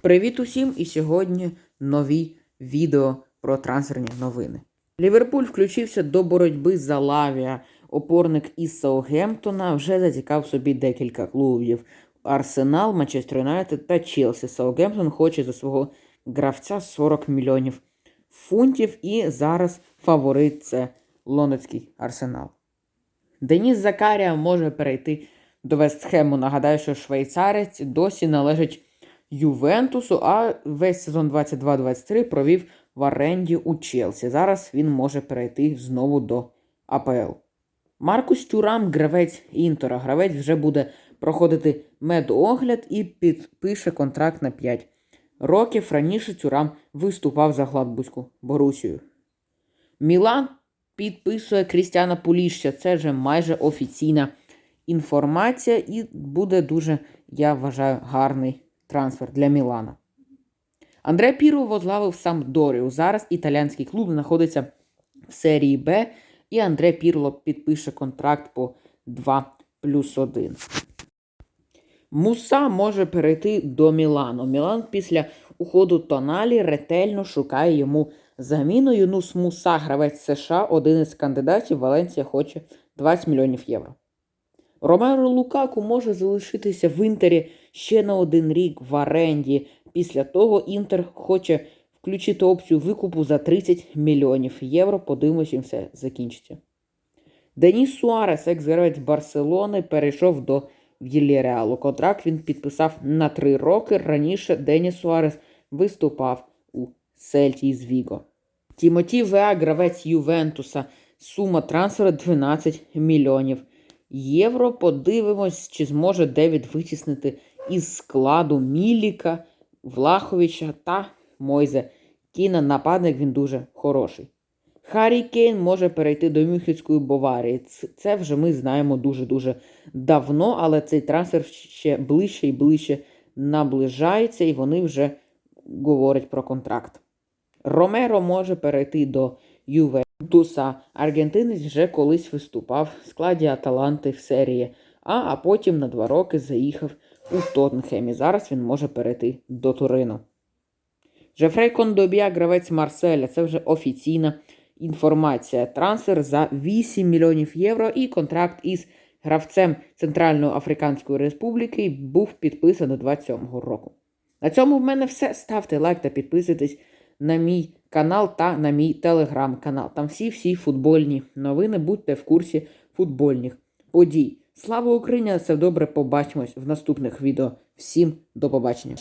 Привіт усім! І сьогодні нові відео про трансферні новини. Ліверпуль включився до боротьби за лавія. Опорник із Саутгемптона вже зацікав собі декілька клубів. Арсенал, Манчестер Юнайтед та Челсі. Саутгемптон хоче за свого гравця 40 мільйонів фунтів. І зараз фаворит це лондонський арсенал. Деніс Закарія може перейти до Вестхему. Нагадаю, що швейцарець досі належить Ювентусу, а весь сезон 22-23 провів в оренді у Челсі. Зараз він може перейти знову до АПЛ. Маркус Тюрам, гравець Інтера. Гравець вже буде проходити медогляд і підпише контракт на 5 років. Раніше Тюрам виступав за Гладбузьку Борусію. Мілан підписує Крістіана Пуліща. Це вже майже офіційна інформація, і буде дуже, я вважаю, гарний трансфер для Мілана. Андре Піро возглавив Самдорію. Зараз італійський клуб знаходиться в серії Б, і Андре Пірло підпише контракт по 2 плюс 1. Муса може перейти до Мілану. Мілан після уходу Тоналі ретельно шукає йому заміну. Юнус Муса, гравець США, один із кандидатів. Валенція хоче 20 мільйонів євро. Ромеро Лукаку може залишитися в Інтері ще на один рік в оренді. Після того Інтер хоче включити опцію викупу за 30 мільйонів євро. Подивимось, чим все закінчиться. Деніс Суарес, екс-гравець Барселони, перейшов до Вільяреалу. Контракт він підписав на 3 роки. Раніше Деніс Суарес виступав у Сельті з Віго. Тімоті Веа, гравець Ювентуса. Сума трансферу 12 мільйонів євро. Подивимось, чи зможе Девід витіснити із складу Міліка, Влаховича та Мойзе Кіна. Нападник він дуже хороший. Харі Кейн може перейти до Мюнхенської Баварії. Це вже ми знаємо дуже-дуже давно, але цей трансфер ще ближче і ближче наближається, і вони вже говорять про контракт. Ромеро може перейти до Ювентуса. Аргентинець вже колись виступав в складі Аталанти в серії, а, а потім на два роки заїхав у Тоттенхемі. Зараз він може перейти до Турину. Жефрей Кондобія, гравець Марселя. Це вже офіційна інформація. Трансфер за 8 мільйонів євро і контракт із гравцем Центральної Африканської Республіки був підписаний 27-го року. На цьому в мене все. Ставте лайк та підписуйтесь на мій канал та на мій телеграм-канал. Там всі-всі футбольні новини. Будьте в курсі футбольних подій. Слава Україні! Все добре, побачимось в наступних відео. Всім до побачення.